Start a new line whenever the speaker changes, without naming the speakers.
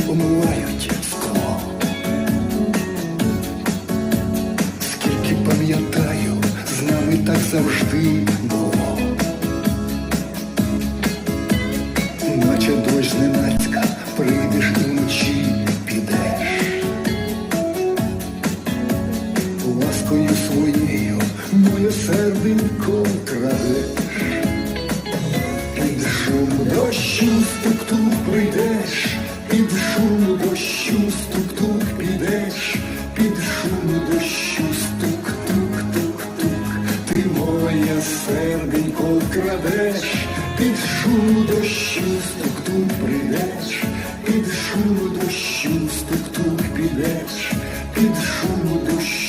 краплі омивають скло. Скільки пам'ятаю, з нами так завжди було. Наче дощ зненацька, прийдеш і вночі підеш. Ласкою своєю моє серденько крадеш. Під шум дощу під шум дощу стук-тук підеш, під шуму дощу стук-тук-тук-тук, ти моє серденько крадеш, під шум дощу стук-тук прийдеш, під шум дощу стук-тук підеш, під шуму дощу